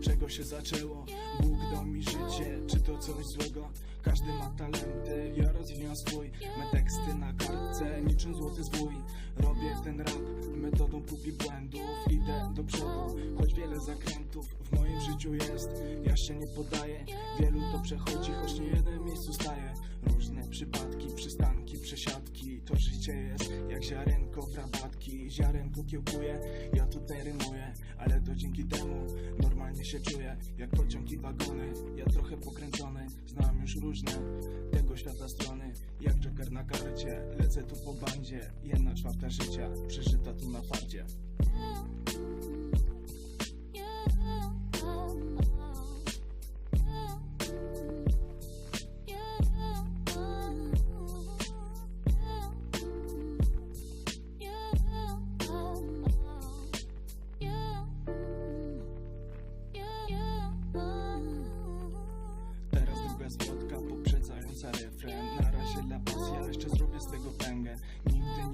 czego się zaczęło. Bóg dał mi życie, czy to coś złego? Każdy ma talenty, ja rozwijam swój. Me teksty na kartce, niczym złoty zwój. Robię ten rap metodą prób i błędów. Idę do przodu, choć wiele zakrętów w moim życiu jest. Ja się nie podaję, wielu to przechodzi, choć nie jeden miejscu staje Różne przypadki, przystanki, przesiadki To życie jest rabatki Ziarenko kiełkuje, ja tutaj rymuję Ale to dzięki temu normalnie się czuję. Jak pociąg i wagony, ja trochę pokręcony. Znam już różne tego świata strony. Jak Joker na karcie, lecę tu po bandzie. Jedna czwarta życia, przeżyta tu na farcie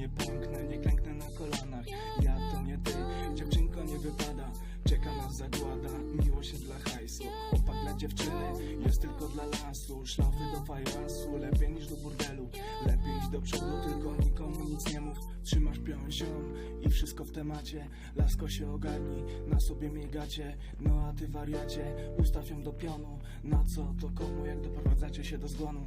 nie pąknę, nie klęknę na kolanach. Ja to nie ty, dziewczynko nie wypada. Czeka nas zagłada, miłość dla hajsu. Chłopak dla dziewczyny, jest tylko dla lasu. Szlafy do fajansu, lepiej niż do burdelu. Lepiej iść do przodu, tylko nikomu nic nie mów. Trzymasz pion i wszystko w temacie. Lasko się ogarnij, na sobie migacie No a ty wariacie, ustaw ją do pionu. Na co to komu, jak doprowadzacie się do zgonu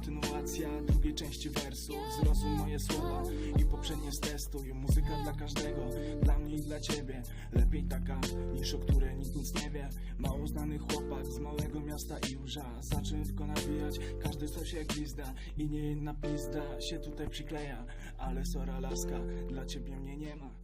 kontynuacja drugiej części wersu. Zrozum moje słowa i poprzednie stestuj. Muzyka dla każdego, dla mnie i dla ciebie. Lepiej taka niż o której nikt nic nie wie. Mało znany chłopak z małego miasta Iłża Zacząłem tylko nawijać, każdy coś jak gwizda. I nie jedna pizda się tutaj przykleja. Ale sora laska, dla ciebie mnie nie ma